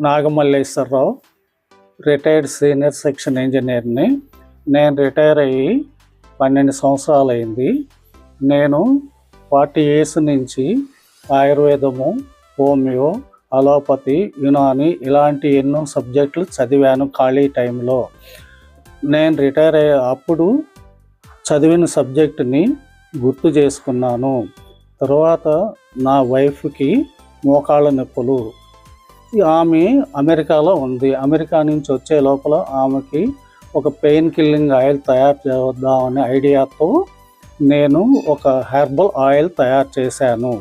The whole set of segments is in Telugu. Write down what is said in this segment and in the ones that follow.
నాగమల్లేశ్వరరావు రిటైర్డ్ సీనియర్ సెక్షన్ ఇంజనీర్ని నేను రిటైర్ అయ్యి పన్నెండు సంవత్సరాలు అయింది నేను ఫార్టీ ఇయర్స్ నుంచి ఆయుర్వేదము హోమియో అలోపతి యునాని ఇలాంటి ఎన్నో సబ్జెక్టులు చదివాను ఖాళీ టైంలో. నేను రిటైర్ అయ్యే అప్పుడు చదివిన సబ్జెక్టుని గుర్తు చేసుకున్నాను. తర్వాత నా వైఫ్కి మోకాళ్ళ నొప్పులు ఆమె అమెరికాలో ఉంది. అమెరికా నుంచి వచ్చే లోపల ఆమెకి ఒక పెయిన్ కిల్లింగ్ ఆయిల్ తయారు చేద్దామనే ఐడియాతో నేను ఒక హెర్బల్ ఆయిల్ తయారు చేశాను.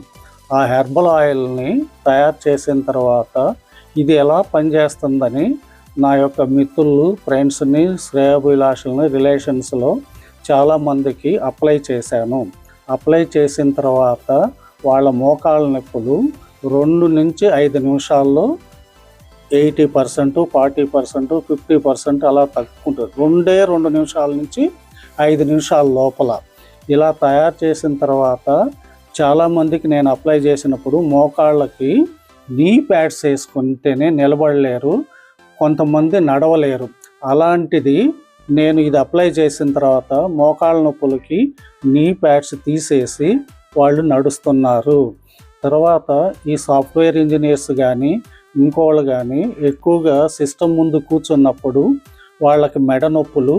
ఆ హెర్బల్ ఆయిల్ని తయారు చేసిన తర్వాత ఇది ఎలా పనిచేస్తుందని నా యొక్క మిత్రులు ఫ్రెండ్స్ని శ్రేయభిలాషులని రిలేషన్స్లో చాలామందికి అప్లై చేశాను. అప్లై చేసిన తర్వాత వాళ్ళ మోకాళ్ళ నొప్పులు రెండు నుంచి ఐదు నిమిషాల్లో eighty percent forty percent fifty percent అలా తగ్గుకుంటుంది. రెండే రెండు నిమిషాల నుంచి ఐదు నిమిషాల లోపల ఇలా తయారు చేసిన తర్వాత చాలామందికి నేను అప్లై చేసినప్పుడు మోకాళ్ళకి నీ ప్యాడ్స్ వేసుకుంటేనే నిలబడలేరు కొంతమంది నడవలేరు. అలాంటిది నేను ఇది అప్లై చేసిన తర్వాత మోకాళ్ళ నొప్పులకి నీ ప్యాడ్స్ తీసేసి వాళ్ళు నడుస్తున్నారు. తర్వాత ఈ సాఫ్ట్వేర్ ఇంజనీర్స్ కానీ ఇంకోళ్ళు కానీ ఎక్కువగా సిస్టమ్ ముందు కూర్చున్నప్పుడు వాళ్ళకి మెడ నొప్పులు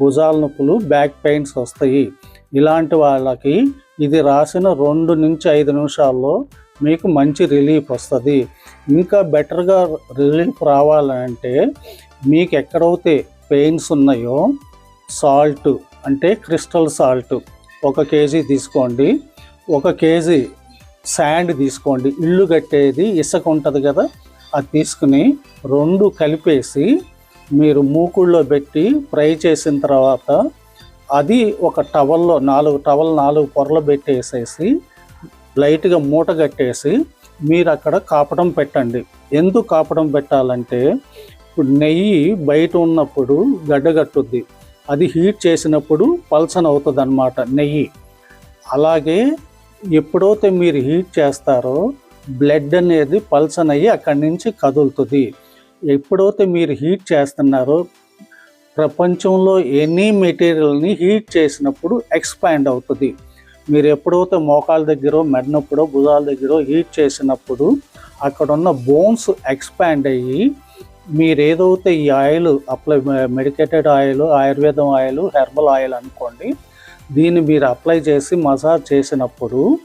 భుజాల నొప్పులు బ్యాక్ పెయిన్స్ వస్తాయి. ఇలాంటి వాళ్ళకి ఇది రాసిన రెండు నుంచి ఐదు నిమిషాల్లో మీకు మంచి రిలీఫ్ వస్తుంది. ఇంకా బెటర్గా రిలీఫ్ రావాలంటే మీకు ఎక్కడైతే పెయిన్స్ ఉన్నాయో సాల్ట్ అంటే క్రిస్టల్ సాల్ట్ ఒక కేజీ తీసుకోండి. ఒక కేజీ శాండ్ తీసుకోండి. ఇల్లు కట్టేది ఇసుక ఉంటుంది కదా అది తీసుకుని రెండు కలిపేసి మీరు మూకుళ్ళో పెట్టి ఫ్రై చేసిన తర్వాత అది ఒక టవల్లో నాలుగు టవల్ నాలుగు పొరలు పెట్టేసేసి లైట్గా మూట కట్టేసి మీరు అక్కడ కాపడం పెట్టండి. ఎందుకు కాపడం పెట్టాలంటే ఇప్పుడు నెయ్యి బయట ఉన్నప్పుడు గడ్డగట్టుద్ది. అది హీట్ చేసినప్పుడు పల్సన్ అవుతుంది అనమాట నెయ్యి. అలాగే ఎప్పుడైతే మీరు హీట్ చేస్తారో బ్లడ్ అనేది పల్సన్ అయ్యి అక్కడి నుంచి కదులుతుంది. ఎప్పుడైతే మీరు హీట్ చేస్తున్నారో ప్రపంచంలో ఎనీ మెటీరియల్ని హీట్ చేసినప్పుడు ఎక్స్పాండ్ అవుతుంది. మీరు ఎప్పుడైతే మోకాల దగ్గర మెడనప్పుడో భుజాల దగ్గర హీట్ చేసినప్పుడు అక్కడ ఉన్న బోన్స్ ఎక్స్పాండ్ అయ్యి మీరు ఏదైతే ఈ ఆయిల్ అప్లై మెడికేటెడ్ ఆయిల్ ఆయుర్వేదం ఆయిల్ హెర్బల్ ఆయిల్ అనుకోండి దీన్ని మీరు అప్లై చేసి మసాజ్ చేసినప్పుడు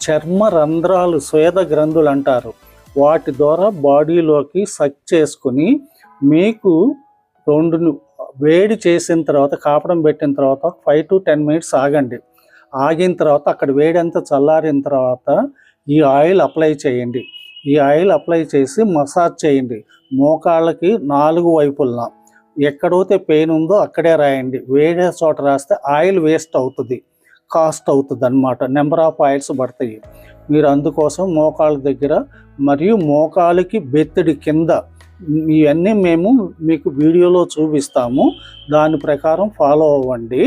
చర్మ రంధ్రాలు స్వేద గ్రంథులు అంటారు. వాటి ద్వారా బాడీలోకి సక్ చేసుకుని మీకు రెండు వేడి చేసిన తర్వాత కాపడం పెట్టిన తర్వాత ఫైవ్ టు టెన్ మినిట్స్ ఆగండి. ఆగిన తర్వాత అక్కడ వేడి అంతా చల్లారిన తర్వాత ఈ ఆయిల్ అప్లై చేయండి. ఈ ఆయిల్ అప్లై చేసి మసాజ్ చేయండి. మోకాళ్ళకి నాలుగు వైపులన ఎక్కడైతే పెయిన్ ఉందో అక్కడే రాయండి. వేరే చోట రాస్తే ఆయిల్ వేస్ట్ అవుతుంది కాస్ట్ అవుతుంది అనమాట నెంబర్ ఆఫ్ ఆయిల్స్ పడతాయి. మీరు అందుకోసం మోకాళ్ళ దగ్గర మరియు మోకాలికి బెత్తడి కింద ఇవన్నీ మేము మీకు వీడియోలో చూపిస్తాము. దాని ప్రకారం ఫాలో అవ్వండి.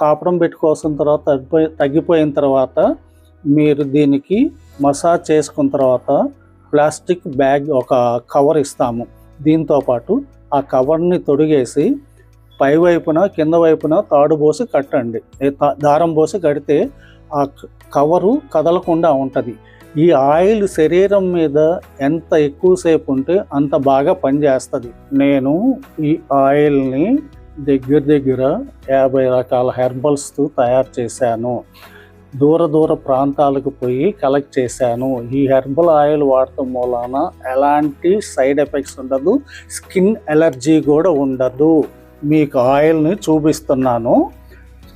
కాపడం పెట్టుకోసిన తర్వాత తగ్గిపోయి తగ్గిపోయిన తర్వాత మీరు దీనికి మసాజ్ చేసుకున్న తర్వాత ప్లాస్టిక్ బ్యాగ్ ఒక కవర్ ఇస్తాము. దీంతో పాటు ఆ కవర్ని తొడిగేసి పై వైపున కింద వైపున తాడు పోసి కట్టండి. దారం పోసి కడితే ఆ కవరు కదలకుండా ఉంటుంది. ఈ ఆయిల్ శరీరం మీద ఎంత ఎక్కువసేపు ఉంటే అంత బాగా పనిచేస్తుంది. నేను ఈ ఆయిల్ని దగ్గర దగ్గర యాభై రకాల హెర్బల్స్తో తయారు చేశాను. దూర దూర ప్రాంతాలకు పోయి కలెక్ట్ చేశాను. ఈ హెర్బల్ ఆయిల్ వాడటం మూలాన ఎలాంటి సైడ్ ఎఫెక్ట్స్ ఉండదు స్కిన్ ఎలర్జీ కూడా ఉండదు. మీకు ఆయిల్ని చూపిస్తున్నాను.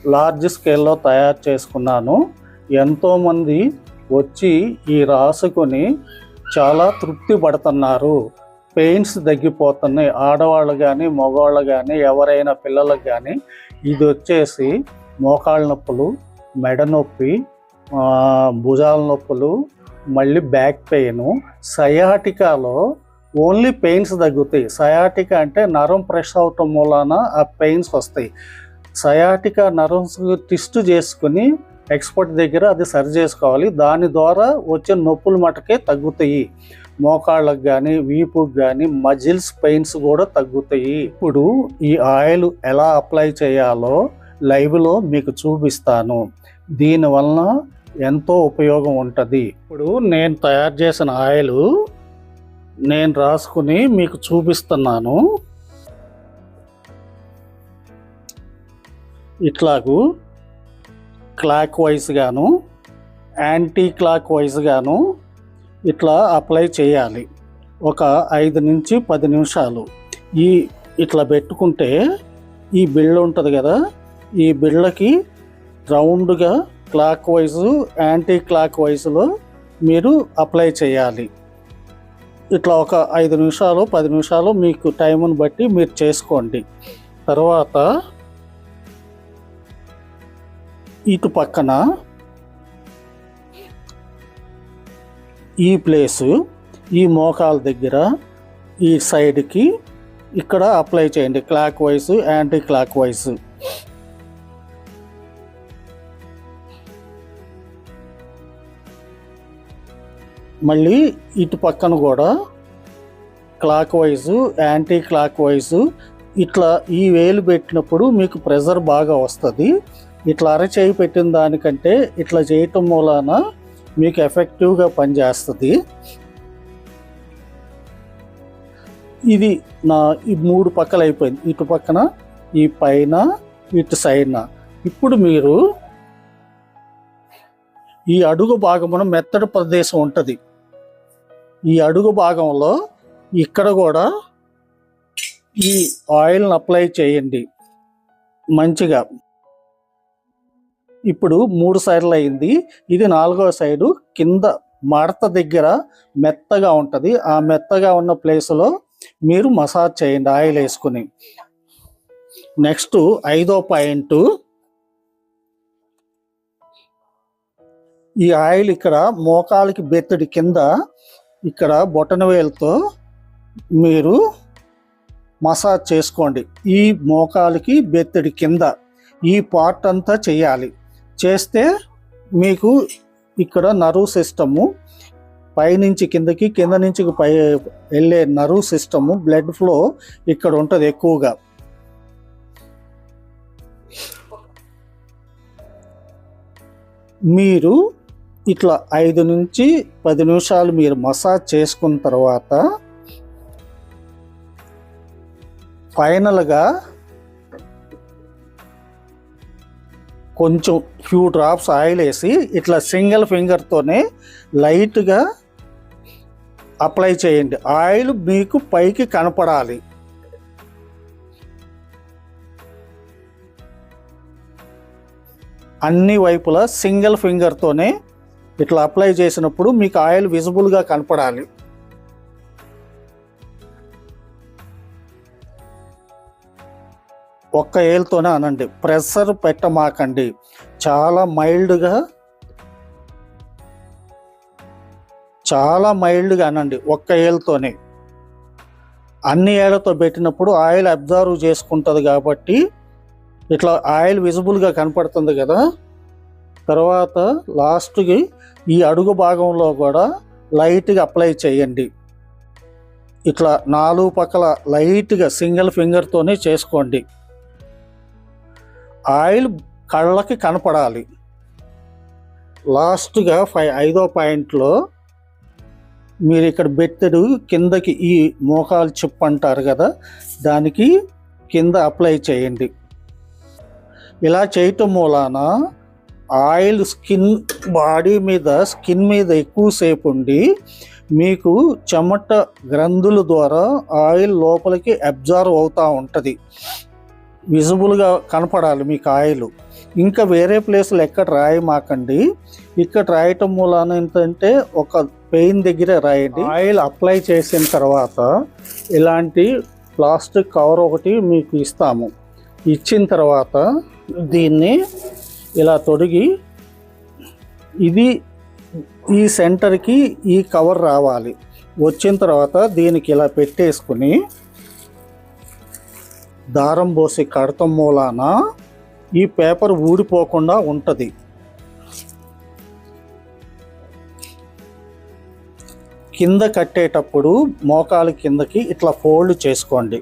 లార్జ్ స్కేల్లో తయారు చేసుకున్నాను. ఎంతోమంది వచ్చి ఈ రాసుకొని చాలా తృప్తి పడుతున్నారు. పెయిన్స్ తగ్గిపోతున్నాయి. ఆడవాళ్ళు కానీ మగవాళ్ళు కానీ ఎవరైనా పిల్లలకు కానీ ఇది వచ్చేసి మోకాళ్ళ నొప్పులు మెడ నొప్పి భుజాల నొప్పులు మళ్ళీ బ్యాక్ పెయిన్. సయాటికాలో ఓన్లీ పెయిన్స్ తగ్గుతాయి. సయాటికా అంటే నరం ప్రెష్ అవటం మూలాన ఆ పెయిన్స్ వస్తాయి. సయాటికా నరం టిస్ట్ చేసుకుని ఎక్స్పర్ట్ దగ్గర అది సరి చేసుకోవాలి. దాని ద్వారా వచ్చే నొప్పులు మటుకే తగ్గుతాయి. మోకాళ్ళకు కానీ వీపుకి కానీ మజిల్స్ పెయిన్స్ కూడా తగ్గుతాయి. ఇప్పుడు ఈ ఆయిల్ ఎలా అప్లై చేయాలో లైవ్లో మీకు చూపిస్తాను. దీనివలన ఎంతో ఉపయోగం ఉంటుంది. ఇప్పుడు నేను తయారు చేసిన ఆయిల్ నేను రాసుకుని మీకు చూపిస్తున్నాను. ఇట్లాగూ క్లాక్ వైజ్ గాను యాంటీ క్లాక్ వైజ్ గాను ఇట్లా అప్లై చేయాలి. ఒక ఐదు నుంచి పది నిమిషాలు. ఈ ఇట్లా పెట్టుకుంటే ఈ బిళ్ళ ఉంటుంది కదా ఈ బిళ్ళకి రౌండ్గా క్లాక్ వైజ్ యాంటీ క్లాక్ వైజ్లో మీరు అప్లై చేయాలి. ఇట్లా ఒక ఐదు నిమిషాలు పది నిమిషాలు మీకు టైంను బట్టి మీరు చేసుకోండి. తర్వాత ఇటు పక్కన ఈ ప్లేసు ఈ మోకాల దగ్గర ఈ సైడ్కి ఇక్కడ అప్లై చేయండి. Clockwise anticlockwise. మళ్ళీ ఇటు పక్కన కూడా clockwise anti clock wise ఇట్లా ఈ వేలు పెట్టినప్పుడు మీకు ప్రెజర్ బాగా వస్తుంది. ఇట్లా అరచేయి పెట్టిన దానికంటే ఇట్లా చేయటం మూలాన మీకు ఎఫెక్టివ్గా పనిచేస్తుంది. ఇది నా ఈ మూడు పక్కలు అయిపోయింది. ఇటు పక్కన ఈ పైన ఇటు సైడ్న. ఇప్పుడు మీరు ఈ అడుగు భాగమున మెత్తడి ప్రదేశం ఉంటుంది. ఈ అడుగు భాగంలో ఇక్కడ కూడా ఈ ఆయిల్ని అప్లై చేయండి. మంచిగా. ఇప్పుడు మూడు సైడ్లు అయింది. ఇది నాలుగో సైడు కింద మడత దగ్గర మెత్తగా ఉంటుంది. ఆ మెత్తగా ఉన్న ప్లేస్లో మీరు మసాజ్ చేయండి ఆయిల్ వేసుకుని. నెక్స్ట్ ఐదో పాయింట్. ఈ ఆయిల్ ఇక్కడ మోకాలికి బెత్తడి కింద ఇక్కడ బొటన వేలుతో మీరు మసాజ్ చేసుకోండి. ఈ మోకాలికి బెత్తడి కింద ఈ పార్ట్ అంతా చేయాలి. చేస్తే మీకు ఇక్కడ నర్వ్ సిస్టము పైనుంచి కిందకి కింద నుంచి పై వెళ్ళే నర్వ్ సిస్టము బ్లడ్ ఫ్లో ఇక్కడ ఉంటుంది ఎక్కువగా. మీరు ఇట్లా ఐదు నుంచి పది నిమిషాలు మీరు మసాజ్ చేసుకున్న తర్వాత ఫైనల్గా కొంచెం ఫ్యూ డ్రాప్స్ ఆయిల్ వేసి ఇట్లా సింగిల్ ఫింగర్తోనే లైట్గా అప్లై చేయండి. ఆయిల్ మీకు పైకి కనపడాలి. అన్ని వైపులా సింగిల్ ఫింగర్తోనే ఇట్లా అప్లై చేసినప్పుడు మీకు ఆయిల్ విజిబుల్గా కనపడాలి. ఒక్క ఏళ్ళతోనే అనండి ప్రెషర్ పెట్టమాకండి. చాలా మైల్డ్గా చాలా మైల్డ్గా అనండి ఒక్క ఏళ్ళతోనే. అన్ని ఏళ్ళతో పెట్టినప్పుడు ఆయిల్ అబ్జర్వ్ చేసుకుంటుంది కాబట్టి ఇట్లా ఆయిల్ విజిబుల్గా కనపడుతుంది కదా. తర్వాత లాస్ట్కి ఈ అడుగు భాగంలో కూడా లైట్గా అప్లై చేయండి. ఇట్లా నాలుగు పక్కల లైట్గా సింగిల్ ఫింగర్తోనే చేసుకోండి. ఆయిల్ కళ్ళకి కనపడాలి. లాస్ట్గా ఫై ఐదో పాయింట్లో మీరు ఇక్కడ బెత్తడు కిందకి ఈ మోకాలు చిప్ అంటారు కదా దానికి కింద అప్లై చేయండి. ఇలా చేయటం మూలాన ఆయిల్ స్కిన్ బాడీ మీద స్కిన్ మీద ఎక్కువసేపు ఉండి మీకు చెమట గ్రంథుల ద్వారా ఆయిల్ లోపలికి అబ్జర్వ్ అవుతూ ఉంటుంది. విజిబుల్గా కనపడాలి మీకు ఆయిల్. ఇంకా వేరే ప్లేస్లో ఎక్కడ రాయమాకండి. ఇక్కడ రాయటం మూలాన ఏంటంటే ఒక పెయిన్ దగ్గర రాయండి. ఆయిల్ అప్లై చేసిన తర్వాత ఇలాంటి ప్లాస్టిక్ కవర్ ఒకటి మీకు ఇస్తాము. ఇచ్చిన తర్వాత దీన్ని ఇలా తొడిగి ఇది ఈ సెంటర్కి ఈ కవర్ రావాలి. వచ్చిన తర్వాత దీనికి ఇలా పెట్టేసుకుని దారం పోసి కడతం మూలాన ఈ పేపర్ ఊడిపోకుండా ఉంటుంది. కింద కట్టేటప్పుడు మోకాలు కిందకి ఇట్లా ఫోల్డ్ చేసుకోండి.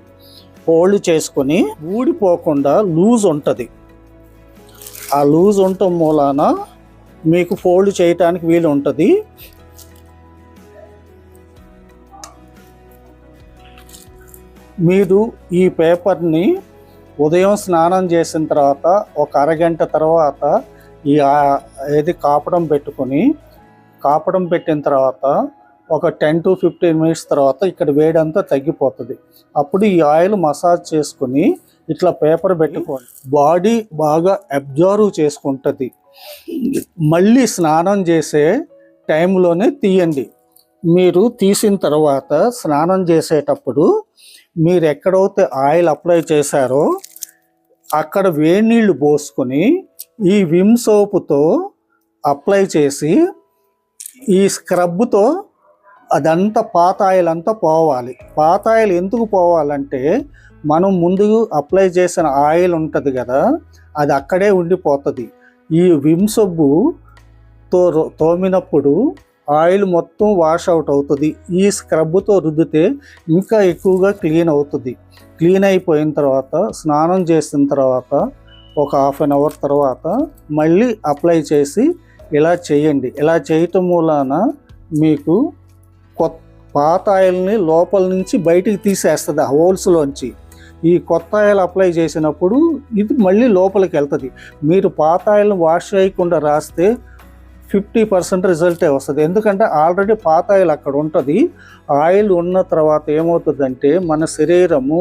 ఫోల్డ్ చేసుకొని ఊడిపోకుండా లూజ్ ఉంటుంది. ఆ లూజ్ ఉండటం మూలాన మీకు ఫోల్డ్ చేయటానికి వీలు ఉంటుంది. మీరు ఈ పేపర్ని ఉదయం స్నానం చేసిన తర్వాత ఒక అరగంట తర్వాత ఈ ఏది కాపడం పెట్టుకొని కాపడం పెట్టిన తర్వాత ఒక టెన్ టు ఫిఫ్టీన్ మినిట్స్ తర్వాత ఇక్కడ వేడంతా తగ్గిపోతుంది. అప్పుడు ఈ ఆయిల్ మసాజ్ చేసుకుని ఇట్లా పేపర్ పెట్టుకోండి బాడీ బాగా అబ్జర్వ్ చేసుకుంటుంది. మళ్ళీ స్నానం చేసే టైంలోనే తీయండి. మీరు తీసిన తర్వాత స్నానం చేసేటప్పుడు మీరు ఎక్కడైతే ఆయిల్ అప్లై చేశారో అక్కడ వేడి నీళ్ళు పోసుకొని ఈ విమ్ సోపుతో అప్లై చేసి ఈ స్క్రబ్తో అదంతా పాత ఆయిల్ అంతా పోవాలి. పాత ఆయిల్ ఎందుకు పోవాలంటే మనం ముందు అప్లై చేసిన ఆయిల్ ఉంటుంది కదా అది అక్కడే ఉండిపోతుంది. ఈ విమ్ సబ్బుతో రో- తోమినప్పుడు ఆయిల్ మొత్తం వాష్ అవుట్ అవుతుంది. ఈ స్క్రబ్తో రుద్దితే ఇంకా ఎక్కువగా క్లీన్ అవుతుంది. క్లీన్ అయిపోయిన తర్వాత స్నానం చేసిన తర్వాత ఒక హాఫ్ అన్ అవర్ తర్వాత మళ్ళీ అప్లై చేసి ఇలా చేయండి. ఇలా చేయటం మూలాన మీకు కొత్త పాత ఆయిల్ని లోపల నుంచి బయటికి తీసేస్తుంది ఆ హోల్స్లోంచి ఈ కొత్త ఆయిల్ అప్లై చేసినప్పుడు ఇది మళ్ళీ లోపలికి వెళ్తుంది. మీరు పాత ఆయిల్ని వాష్ చేయకుండా రాస్తే ఫిఫ్టీ పర్సెంట్ రిజల్టే వస్తుంది. ఎందుకంటే ఆల్రెడీ పాత ఆయిల్ అక్కడ ఉంటుంది. ఆయిల్ ఉన్న తర్వాత ఏమవుతుందంటే మన శరీరము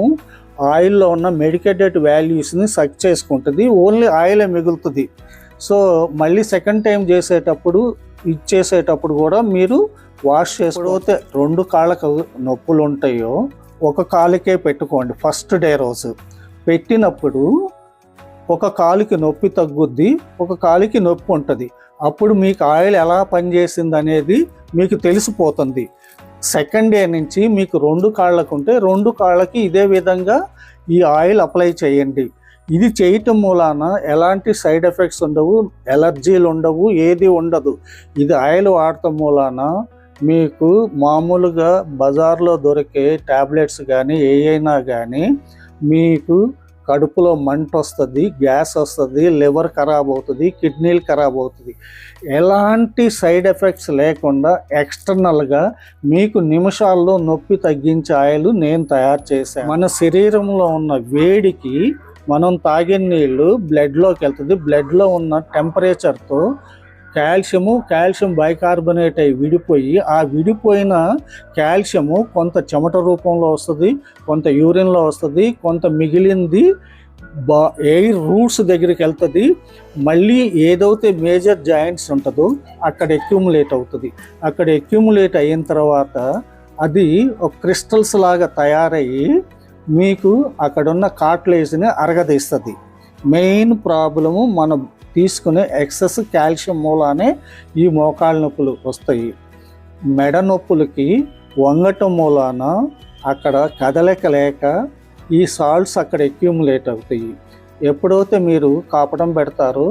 ఆయిల్లో ఉన్న మెడికేటెడ్ వాల్యూస్ని సక్ చేసుకుంటుంది. ఓన్లీ ఆయిలే మిగులుతుంది. సో మళ్ళీ సెకండ్ టైం చేసేటప్పుడు ఇచ్చేసేటప్పుడు కూడా మీరు వాష్ చేసుకోతే రెండు కాళ్ళకు నొప్పులు ఉంటాయో ఒక కాలుకే పెట్టుకోండి ఫస్ట్ డే రోజు. పెట్టినప్పుడు ఒక కాలుకి నొప్పి తగ్గుద్ది ఒక కాలుకి నొప్పి ఉంటుంది. అప్పుడు మీకు ఆయిల్ ఎలా పనిచేసింది అనేది మీకు తెలిసిపోతుంది. సెకండ్ డే నుంచి మీకు రెండు కాళ్ళకు ఉంటే రెండు కాళ్ళకి ఇదే విధంగా ఈ ఆయిల్ అప్లై చేయండి. ఇది చేయటం మూలాన ఎలాంటి సైడ్ ఎఫెక్ట్స్ ఉండవు ఎలర్జీలు ఉండవు ఏది ఉండదు. ఇది ఆయిల్ వాడటం మూలాన మీకు మామూలుగా బజార్లో దొరికే ట్యాబ్లెట్స్ కానీ ఏ అయినా కానీ మీకు కడుపులో మంట వస్తుంది గ్యాస్ వస్తుంది లివర్ ఖరాబ్ అవుతుంది కిడ్నీలు ఖరాబ్ అవుతుంది. ఎలాంటి సైడ్ ఎఫెక్ట్స్ లేకుండా ఎక్స్టర్నల్గా మీకు నిమిషాల్లో నొప్పి తగ్గించే ఆయిల్ నేను తయారు చేశాను. మన శరీరంలో ఉన్న వేడికి మనం తాగిన నీళ్ళు బ్లడ్లోకి వెళ్తుంది. బ్లడ్లో ఉన్న టెంపరేచర్తో కాల్షియము కాల్షియం బైకార్బోనేట్ అయి విడిపోయి ఆ విడిపోయిన కాల్షియము కొంత చెమట రూపంలో వస్తుంది కొంత యూరిన్లో వస్తుంది కొంత మిగిలింది బా ఎయిర్ రూట్స్ దగ్గరికి వెళ్తుంది. మళ్ళీ ఏదైతే మేజర్ జాయింట్స్ ఉంటుందో అక్కడ ఎక్యూములేట్ అవుతుంది. అక్కడ ఎక్యూములేట్ అయిన తర్వాత అది ఒక క్రిస్టల్స్ లాగా తయారయ్యి మీకు అక్కడున్న కాట్లేజ్ని అరగదీస్తుంది. మెయిన్ ప్రాబ్లము మన తీసుకునే ఎక్సెస్ కాల్షియం మూలానే ఈ మోకాళ్ళ నొప్పులు వస్తాయి. మెడ నొప్పులకి వంగటం మూలాన అక్కడ కదలిక లేక ఈ సాల్ట్స్ అక్కడ అక్యూములేట్ అవుతాయి. ఎప్పుడైతే మీరు కాపడం పెడతారో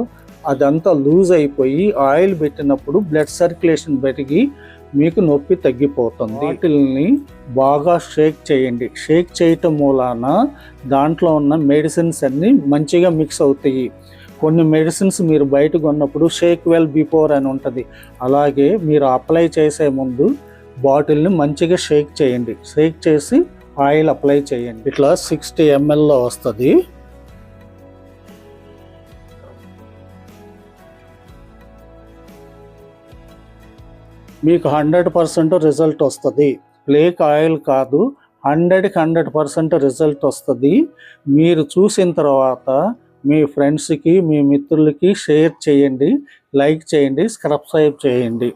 అదంతా లూజ్ అయిపోయి ఆయిల్ పెట్టినప్పుడు బ్లడ్ సర్క్యులేషన్ పెరిగి మీకు నొప్పి తగ్గిపోతుంది. వాటిల్ని బాగా షేక్ చేయండి. షేక్ చేయటం మూలాన దాంట్లో ఉన్న మెడిసిన్స్ అన్నీ మంచిగా మిక్స్ అవుతాయి. కొన్ని మెడిసిన్స్ మీరు బయట కొన్నప్పుడు షేక్ వెల్ బిఫోర్ అని ఉంటుంది. అలాగే మీరు అప్లై చేసే ముందు బాటిల్ని మంచిగా షేక్ చేయండి. షేక్ చేసి ఆయిల్ అప్లై చేయండి. ఇట్లా సిక్స్టీ ఎంఎల్లో వస్తుంది. మీకు హండ్రెడ్ పర్సెంట్ రిజల్ట్ వస్తుంది. ప్లేక్ ఆయిల్ కాదు హండ్రెడ్కి హండ్రెడ్ పర్సెంట్ రిజల్ట్ వస్తుంది. మీరు చూసిన తర్వాత మీ ఫ్రెండ్స్కి మీ మిత్రులకి షేర్ చేయండి లైక్ చేయండి సబ్స్క్రైబ్ చేయండి.